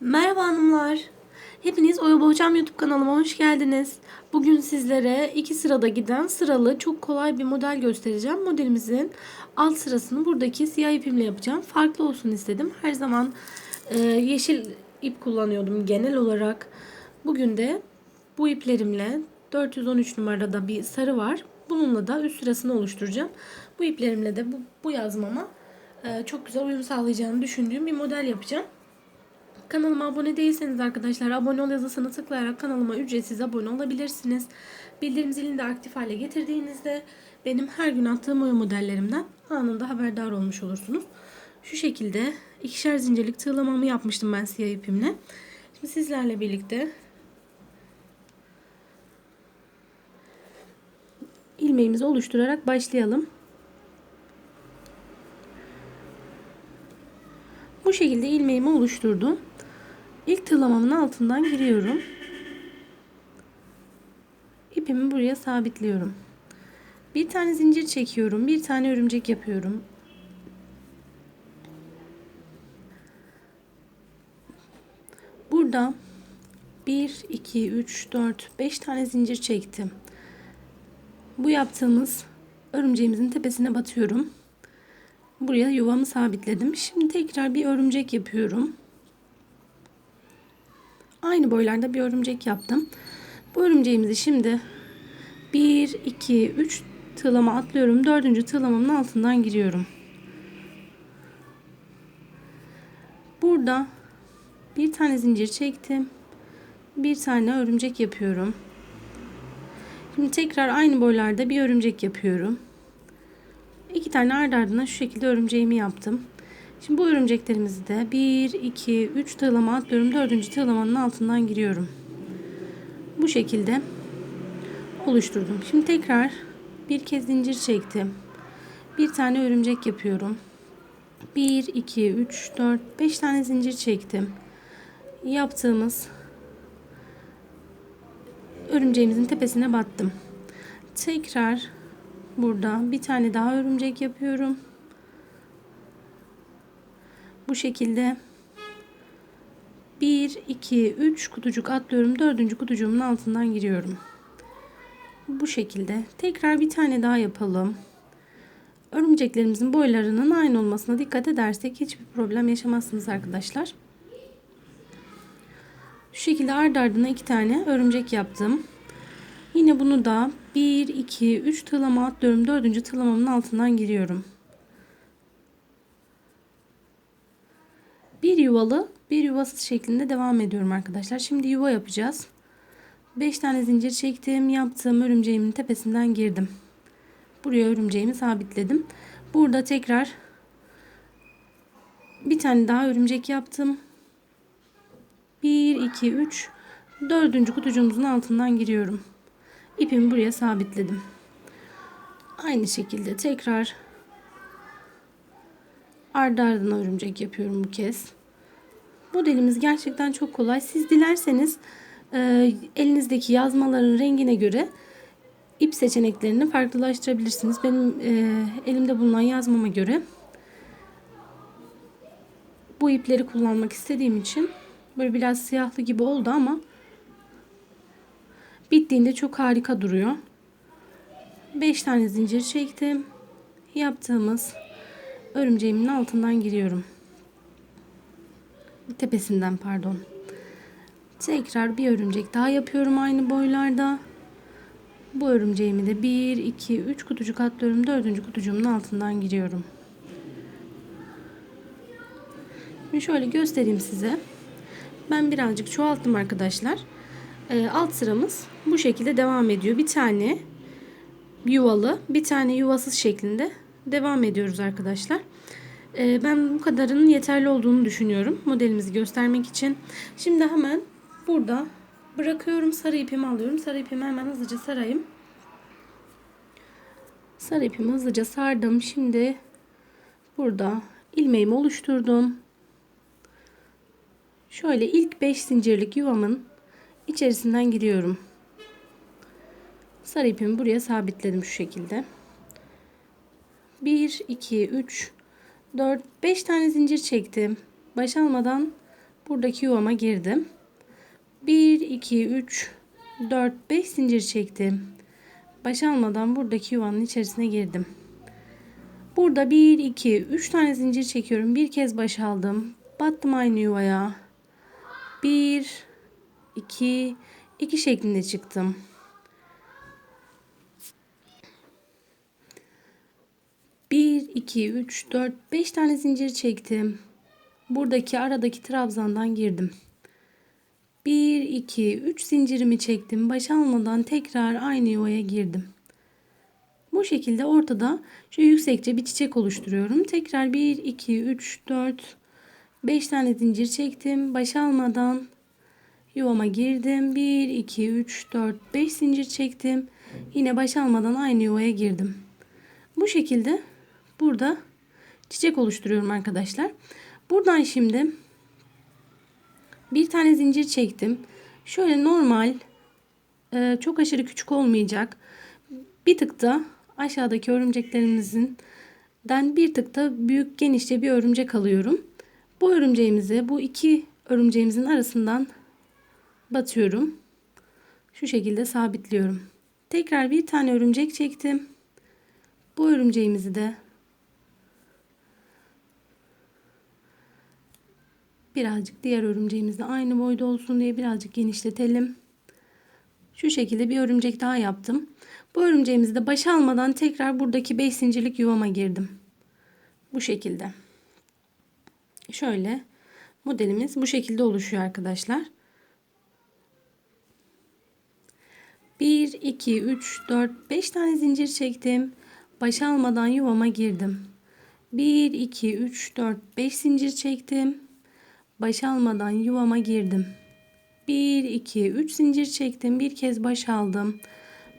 Merhaba hanımlar. Hepiniz Oya Bohçam YouTube kanalıma hoş geldiniz. Bugün sizlere iki sırada giden sıralı çok kolay bir model göstereceğim. Modelimizin alt sırasını buradaki siyah ipimle yapacağım. Farklı olsun istedim. Her zaman e, yeşil ip kullanıyordum genel olarak. Bugün de bu iplerimle 413 numarada bir sarı var. Bununla da üst sırasını oluşturacağım. Bu iplerimle de bu, bu yazmama e, çok güzel uyum sağlayacağını düşündüğüm bir model yapacağım. Kanalıma abone değilseniz arkadaşlar abone ol yazısını tıklayarak kanalıma ücretsiz abone olabilirsiniz. Bildirim zilini de aktif hale getirdiğinizde benim her gün attığım oya modellerimden anında haberdar olmuş olursunuz. Şu şekilde ikişer zincirlik tığlamamı yapmıştım ben siyah ipimle. Şimdi sizlerle birlikte ilmeğimizi oluşturarak başlayalım. Bu şekilde ilmeğimi oluşturdum. İlk tığlamamın altından giriyorum. İpimi buraya sabitliyorum. Bir tane zincir çekiyorum. Bir tane örümcek yapıyorum. Burada 1, 2, 3, 4, 5 tane zincir çektim. Bu yaptığımız örümceğimizin tepesine batıyorum. Buraya yuvamı sabitledim. Şimdi tekrar bir örümcek yapıyorum. Aynı boylarda bir örümcek yaptım. Bu örümceğimizi şimdi 1, 2, 3 tığlama atlıyorum. Dördüncü tığlamamın altından giriyorum. Burada bir tane zincir çektim. Bir tane örümcek yapıyorum. Şimdi tekrar aynı boylarda bir örümcek yapıyorum. İki tane ard ardına şu şekilde örümceğimi yaptım. Şimdi bu örümceklerimizi de 1, 2, 3 tığlama atlıyorum. Dördüncü tığlamanın altından giriyorum. Bu şekilde oluşturdum. Şimdi tekrar bir kez zincir çektim. Bir tane örümcek yapıyorum. 1, 2, 3, 4, 5 tane zincir çektim. Yaptığımız örümceğimizin tepesine battım. Tekrar burada bir tane daha örümcek yapıyorum. Bu şekilde 1 2 3 kutucuk atlıyorum. Dördüncü kutucuğumun altından giriyorum. Bu şekilde tekrar bir tane daha yapalım. Örümceklerimizin boylarının aynı olmasına dikkat edersek hiçbir problem yaşamazsınız arkadaşlar. Şu şekilde ard ardına iki tane örümcek yaptım. Yine bunu da 1, 2, 3 tığlama atlıyorum. Dördüncü tığlamamın altından giriyorum. Bir yuvalı, bir yuvasız şeklinde devam ediyorum arkadaşlar. Şimdi yuva yapacağız. 5 tane zincir çektim. Yaptığım örümceğimin tepesinden girdim. Buraya örümceğimi sabitledim. Burada tekrar bir tane daha örümcek yaptım. 1, 2, 3, dördüncü kutucuğumuzun altından giriyorum. İpimi buraya sabitledim. Aynı şekilde tekrar ardı ardına örümcek yapıyorum bu kez. Modelimiz gerçekten çok kolay. Siz dilerseniz e, elinizdeki yazmaların rengine göre ip seçeneklerini farklılaştırabilirsiniz. Benim e, elimde bulunan yazmama göre bu ipleri kullanmak istediğim için böyle biraz siyahlı gibi oldu ama bittiğinde çok harika duruyor. 5 tane zincir çektim. Yaptığımız örümceğimin altından giriyorum. Tepesinden pardon. Tekrar bir örümcek daha yapıyorum aynı boylarda. Bu örümceğimi de 1, 2, 3 kutucuk atlıyorum. Dördüncü kutucuğumun altından giriyorum. Şimdi şöyle göstereyim size. Ben birazcık çoğalttım arkadaşlar. Ee, alt sıramız bu şekilde devam ediyor. Bir tane yuvalı, bir tane yuvasız şeklinde devam ediyoruz arkadaşlar. Ee, ben bu kadarının yeterli olduğunu düşünüyorum modelimizi göstermek için. Şimdi hemen burada bırakıyorum sarı ipimi alıyorum. Sarı ipimi hemen hızlıca sarayım. Sarı ipimi hızlıca sardım. Şimdi burada ilmeğimi oluşturdum. Şöyle ilk 5 zincirlik yuvamın içerisinden giriyorum. Sarı ipimi buraya sabitledim şu şekilde. 1 2 3 4 5 tane zincir çektim. Baş almadan buradaki yuvama girdim. 1 2 3 4 5 zincir çektim. Baş almadan buradaki yuvanın içerisine girdim. Burada 1 2 3 tane zincir çekiyorum. Bir kez baş aldım. Battım aynı yuvaya. 1 2 2 şeklinde çıktım. Bir, iki, üç, dört, beş tane zincir çektim. Buradaki aradaki trabzandan girdim. 1 2 3 zincirimi çektim. Baş almadan tekrar aynı yuvaya girdim. Bu şekilde ortada şu yüksekçe bir çiçek oluşturuyorum. Tekrar 1 2 3 4 5 tane zincir çektim. Baş almadan yuvama girdim. 1 2 3 4 5 zincir çektim. Yine baş almadan aynı yuvaya girdim. Bu şekilde burada çiçek oluşturuyorum arkadaşlar. Buradan şimdi bir tane zincir çektim. Şöyle normal e, çok aşırı küçük olmayacak. Bir tık da aşağıdaki örümceklerimizin den bir tık da büyük genişçe bir örümcek alıyorum. Bu örümceğimizi bu iki örümceğimizin arasından batıyorum. Şu şekilde sabitliyorum. Tekrar bir tane örümcek çektim. Bu örümceğimizi de birazcık diğer örümceğimizle aynı boyda olsun diye birazcık genişletelim. Şu şekilde bir örümcek daha yaptım. Bu örümceğimizi de baş almadan tekrar buradaki 5 zincirlik yuvama girdim. Bu şekilde. Şöyle modelimiz bu şekilde oluşuyor arkadaşlar. 1 2 3 4 5 tane zincir çektim. Baş almadan yuvama girdim. 1 2 3 4 5 zincir çektim baş almadan yuvama girdim. 1 2 3 zincir çektim. Bir kez baş aldım.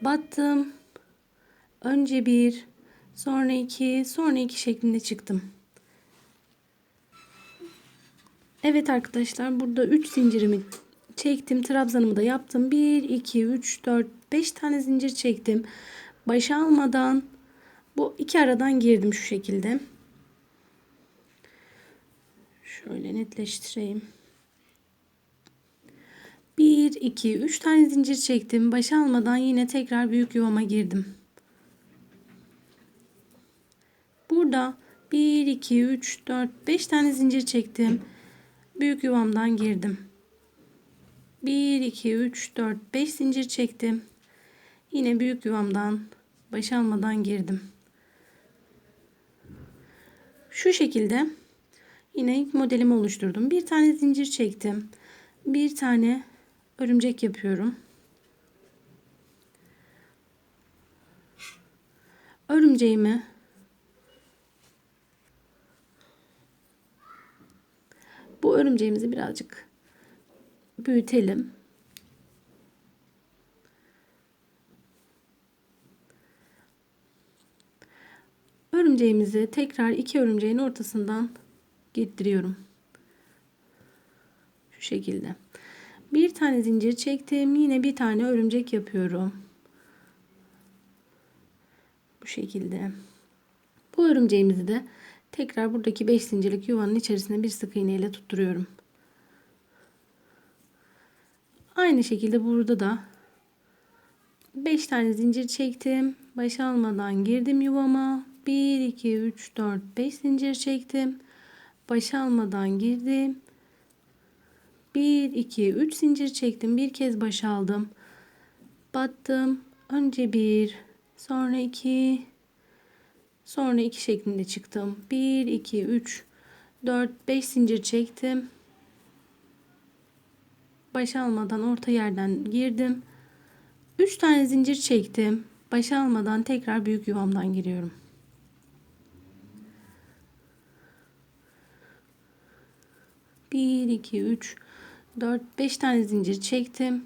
Battım. Önce bir, sonra iki, sonra iki şeklinde çıktım. Evet arkadaşlar burada 3 zincirimi çektim. Trabzanımı da yaptım. 1 2 3 4 5 tane zincir çektim. Baş almadan bu iki aradan girdim şu şekilde. Şöyle netleştireyim. 1, 2, 3 tane zincir çektim. Baş almadan yine tekrar büyük yuvama girdim. Burada 1, 2, 3, 4, 5 tane zincir çektim. Büyük yuvamdan girdim. 1, 2, 3, 4, 5 zincir çektim. Yine büyük yuvamdan baş almadan girdim. Şu şekilde Yine modelimi oluşturdum. Bir tane zincir çektim. Bir tane örümcek yapıyorum. Örümceğimi bu örümceğimizi birazcık büyütelim. Örümceğimizi tekrar iki örümceğin ortasından gittiriyorum. Şu şekilde. Bir tane zincir çektim. Yine bir tane örümcek yapıyorum. Bu şekilde. Bu örümceğimizi de tekrar buradaki 5 zincirlik yuvanın içerisine bir sık iğne ile tutturuyorum. Aynı şekilde burada da 5 tane zincir çektim. Baş almadan girdim yuvama. 1 2 3 4 5 zincir çektim baş almadan girdim. 1 2 3 zincir çektim. Bir kez baş aldım. Battım. Önce 1, sonra 2, sonra 2 şeklinde çıktım. 1 2 3 4 5 zincir çektim. Baş almadan orta yerden girdim. 3 tane zincir çektim. Baş almadan tekrar büyük yuvamdan giriyorum. 1 2 3 4 5 tane zincir çektim.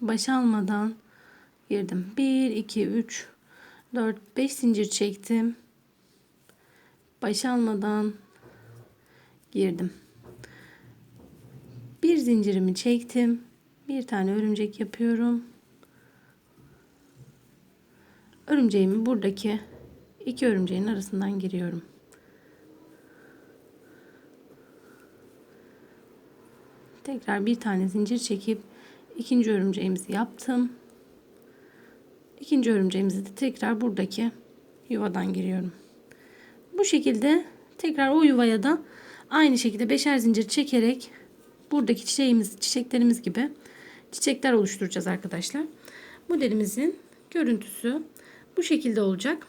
Baş almadan girdim. 1 2 3 4 5 zincir çektim. Baş almadan girdim. Bir zincirimi çektim. Bir tane örümcek yapıyorum. Örümceğimi buradaki iki örümceğin arasından giriyorum. Tekrar bir tane zincir çekip ikinci örümceğimizi yaptım. İkinci örümceğimizi de tekrar buradaki yuvadan giriyorum. Bu şekilde tekrar o yuvaya da aynı şekilde beşer zincir çekerek buradaki çiçeğimiz, çiçeklerimiz gibi çiçekler oluşturacağız arkadaşlar. Modelimizin görüntüsü bu şekilde olacak.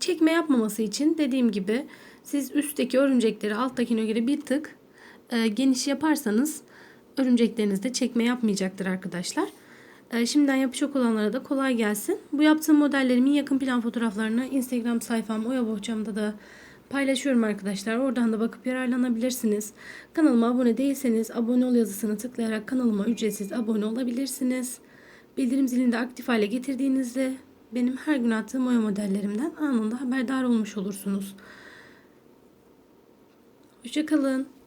Çekme yapmaması için dediğim gibi siz üstteki örümcekleri alttakine göre bir tık e, geniş yaparsanız örümceklerinizde çekme yapmayacaktır arkadaşlar. E, şimdiden yapacak olanlara da kolay gelsin. Bu yaptığım modellerimin yakın plan fotoğraflarını Instagram sayfam Oya Bohçam'da da paylaşıyorum arkadaşlar. Oradan da bakıp yararlanabilirsiniz. Kanalıma abone değilseniz abone ol yazısını tıklayarak kanalıma ücretsiz abone olabilirsiniz. Bildirim zilini de aktif hale getirdiğinizde benim her gün attığım oya modellerimden anında haberdar olmuş olursunuz. Hoşçakalın.